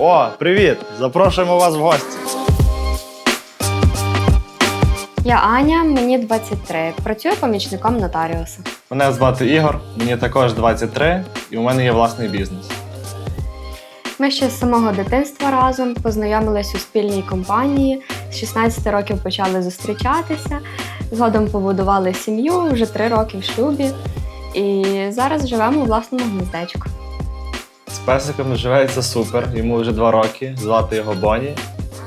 О, привіт! Запрошуємо вас в гості. Я Аня, мені 23. Працюю помічником нотаріуса. Мене звати Ігор, мені також 23, і у мене є власний бізнес. Ми ще з самого дитинства разом познайомились у спільній компанії. З 16 років почали зустрічатися. Згодом побудували сім'ю, вже 3 роки в шлюбі. І зараз живемо у власному гніздечку. З песиком живеться супер, йому вже 2 роки, звати його Боні.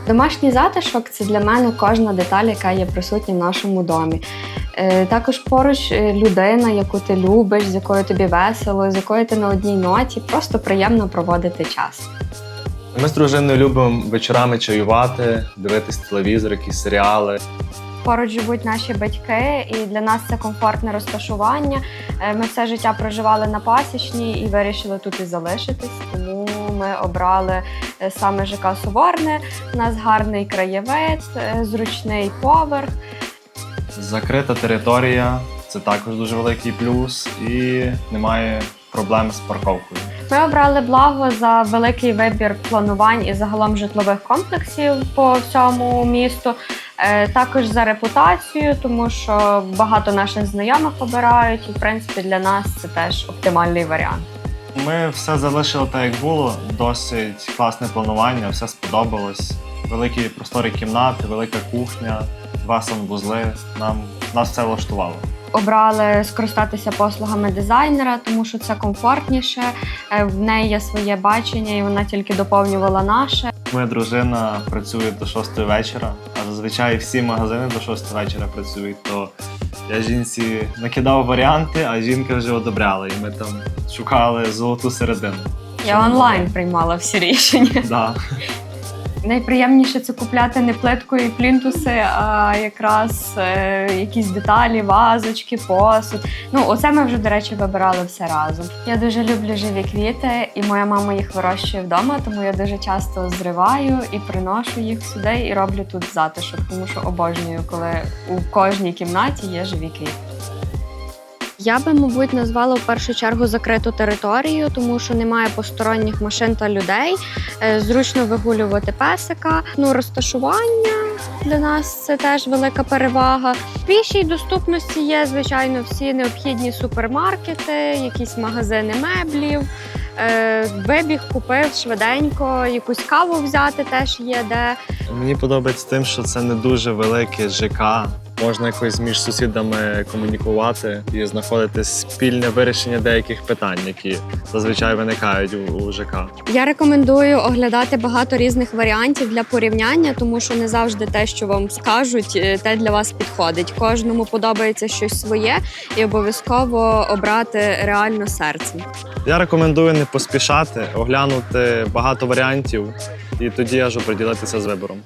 Домашній затишок це для мене кожна деталь, яка є присутня в нашому домі. Е, Також поруч е, людина, яку ти любиш, з якою тобі весело, з якою ти на одній ноті, просто приємно проводити час. Ми з дружиною любимо вечорами чаювати, дивитись телевізор, якісь серіали. Поруч живуть наші батьки, і для нас це комфортне розташування. Е, Ми все життя проживали на пасічній і вирішили тут і залишитись. Тому ми обрали е, саме ЖК Соборне. У нас гарний краєвид, е, зручний поверх. Закрита територія це також дуже великий плюс, і немає проблем з парковкою. Ми обрали благо за великий вибір планувань і загалом житлових комплексів по всьому місту. Е, Також за репутацію, тому що багато наших знайомих обирають, і в принципі для нас це теж оптимальний варіант. Ми все залишили так, як було. Досить класне планування, все сподобалось. Великі просторі кімнати, велика кухня, два санвузли. Нам нас все влаштувало. Обрали скористатися послугами дизайнера, тому що це комфортніше. е, В неї є своє бачення, і вона тільки доповнювала наше. Моя дружина працює до 6 вечора, а зазвичай всі магазини до 6 вечора працюють. То я жінці накидав варіанти, а жінка вже одобряла, і ми там шукали золоту середину. Я онлайн приймала всі рішення. Да. Найприємніше це купляти не плиткою і плінтуси, а якраз е, якісь деталі, вазочки, посуд. Ну, оце ми вже, до речі, вибирали все разом. Я дуже люблю живі квіти, і моя мама їх вирощує вдома, тому я дуже часто зриваю і приношу їх сюди і роблю тут затишок, тому що обожнюю, коли у кожній кімнаті є живі квіти. Я би, мабуть, назвала в першу чергу закриту територію, тому що немає посторонніх машин та людей. Е, Зручно вигулювати песика. Ну, розташування для нас це теж велика перевага. В пішій доступності є, звичайно, всі необхідні супермаркети, якісь магазини меблів. Е, Вибіг, купив швиденько, якусь каву взяти теж є де. Мені подобається тим, що це не дуже велике ЖК. Можна якось між сусідами комунікувати і знаходити спільне вирішення деяких питань, які зазвичай виникають у, ЖК. Я рекомендую оглядати багато різних варіантів для порівняння, тому що не завжди те, що вам скажуть, е, те для вас підходить. Кожному подобається щось своє і обов'язково обрати реально серцем. Я рекомендую не поспішати, оглянути багато варіантів і тоді аж оприділитися з вибором.